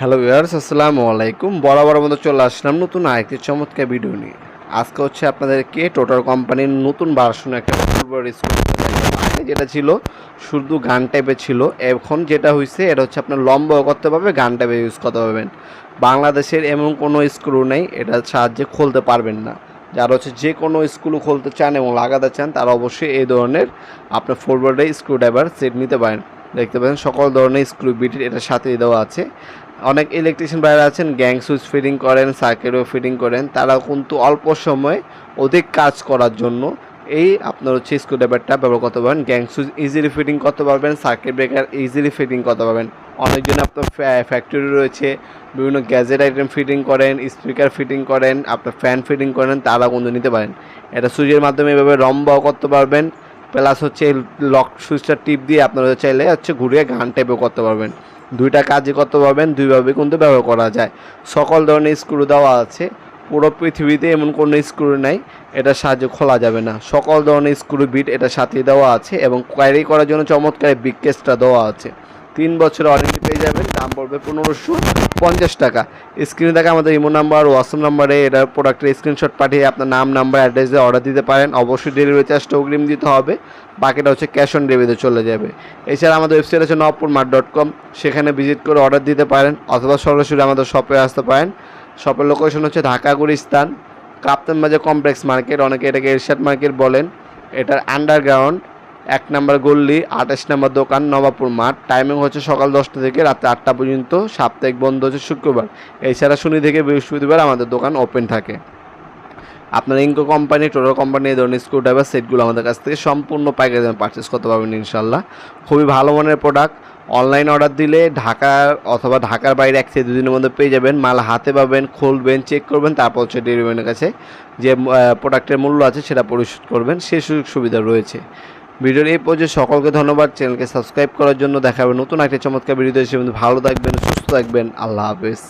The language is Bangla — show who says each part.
Speaker 1: হ্যালো ভিউয়ার্স আসসালামু আলাইকুম। বরাবর মতো চলে আসলাম নতুন আরেকটি চমৎকার ভিডিও নিয়ে। আজকে হচ্ছে আপনাদেরকে টোটাল কোম্পানির নতুন ভার্সন একটা আগে যেটা ছিল, শুধু গান টাইপের ছিল। এখন যেটা হয়েছে এটা হচ্ছে আপনার লম্বাও করতে পারবে, গান টাইপে ইউজ করতে পারবেন। বাংলাদেশের এমন কোনো স্ক্রু নেই এটার সাহায্যে খুলতে পারবেন না। যারা হচ্ছে যে কোনো স্ক্রু খুলতে চান এবং লাগাতে চান, তারা অবশ্যই এই ধরনের আপনার ফোরবোর্ডে স্ক্রু ড্রাইভার সেট নিতে পারেন। দেখতে পাচ্ছেন, সকল ধরনের স্ক্রু বিট এটার সাথে দেওয়া আছে। অনেক ইলেকট্রিশিয়ান বাইরে আছেন গ্যাং সুইচ ফিটিং করেন সার্কিটও ফিটিং করেন তারা কিন্তু অল্প সময়ে অধিক কাজ করার জন্য এই আপনার হচ্ছে স্ক্রুড্রাইভারটা ব্যবহার করতে পারবেন। গ্যাং সুইচ ইজিলি ফিটিং করতে পারবেন সার্কিট ব্রেকার ইজিলি ফিটিং করতে পারবেন। অনেকজন আপনার ফ্যাক্টরি রয়েছে, বিভিন্ন গ্যাজেট আইটেম ফিটিং করেন স্পিকার ফিটিং করেন, আপনার ফ্যান ফিটিং করেন তারা কিন্তু নিতে পারেন। এটা সুইচের মাধ্যমে এভাবে রম্বাও করতে পারবেন। প্লাস হচ্ছে লক সুইচটা টিপ দিয়ে আপনারা চাইলে হচ্ছে ঘুরিয়ে গান টাইপও করতে পারবেন। দুইটা কাজই করতে পারবেন, দুইভাবে কিন্তু ব্যবহার করা যায়। সকল ধরনের স্ক্রু দেওয়া আছে, পুরো পৃথিবীতে এমন কোনো স্ক্রু নাই, এটা সাহায্যে খোলা যাবে না। সকল ধরনের স্ক্রু বিট এটা সাথে দেওয়া আছে এবং কোয়ারি করার জন্য চমৎকার বিগ কেসটা দেওয়া আছে। তিন বছরের ওয়ারেন্টি পেয়ে যাবেন, দাম পড়বে পনেরোশো পঞ্চাশ টাকা। স্ক্রিনে দেখা আমাদের ইমো নাম্বার হোয়াটসঅ্যাপ নাম্বারে এটা প্রোডাক্টের স্ক্রিনশট পাঠিয়ে আপনার নাম নাম্বার অ্যাড্রেস দিয়ে অর্ডার দিতে পারেন। অবশ্যই ডেলিভারি চার্জটা অগ্রিম দিতে হবে। বাকিটা হচ্ছে ক্যাশ অন ডেলিভারিতে চলে যাবে। এছাড়া আমাদের ওয়েবসাইট আছে নবপুর মার্ট ডট কম সেখানে ভিজিট করে অর্ডার দিতে পারেন, অথবা সরাসরি আমাদের শপে আসতে পারেন। শপের লোকেশন হচ্ছে ঢাকা গুলিস্তান কাপ্তান বাজার কমপ্লেক্স মার্কেট অনেকে এটাকে এরশাদ মার্কেট বলেন। এটার আন্ডারগ্রাউন্ড এক নম্বর গল্লি আঠাশ নম্বর দোকান, নবাবপুর মাঠ। টাইমিং হচ্ছে সকাল দশটা থেকে রাত্রে আটটা পর্যন্ত, সাপ্তাহিক বন্ধ হচ্ছে শুক্রবার। এছাড়া শনি থেকে বৃহস্পতিবার আমাদের দোকান ওপেন থাকে। আপনার ইনকো কোম্পানি টোটাল কোম্পানি এই ধরনের স্ক্রু ড্রাইভার সেটগুলো আমাদের কাছ থেকে সম্পূর্ণ দামে পারচেস করতে পারবেন ইনশাল্লাহ খুবই ভালো মানের প্রোডাক্ট অনলাইন অর্ডার দিলে ঢাকার অথবা ঢাকার বাইরে এক থেকে দুদিনের মধ্যে পেয়ে যাবেন। মাল হাতে পাবেন, খুলবেন চেক করবেন, তারপর হচ্ছে ডেলিভারির কাছে যে প্রোডাক্টের মূল্য আছে সেটা পরিশোধ করবেন। সে সুযোগ সুবিধা রয়েছে। ভিডিওর এই পর্যায়ে সকলকে ধন্যবাদ। চ্যানেলকে সাবস্ক্রাইব করার জন্য দেখাবেন নতুন একটা চমৎকার ভিডিও হিসেবে ভালো থাকবেন, সুস্থ থাকবেন। আল্লাহ হাফেজ।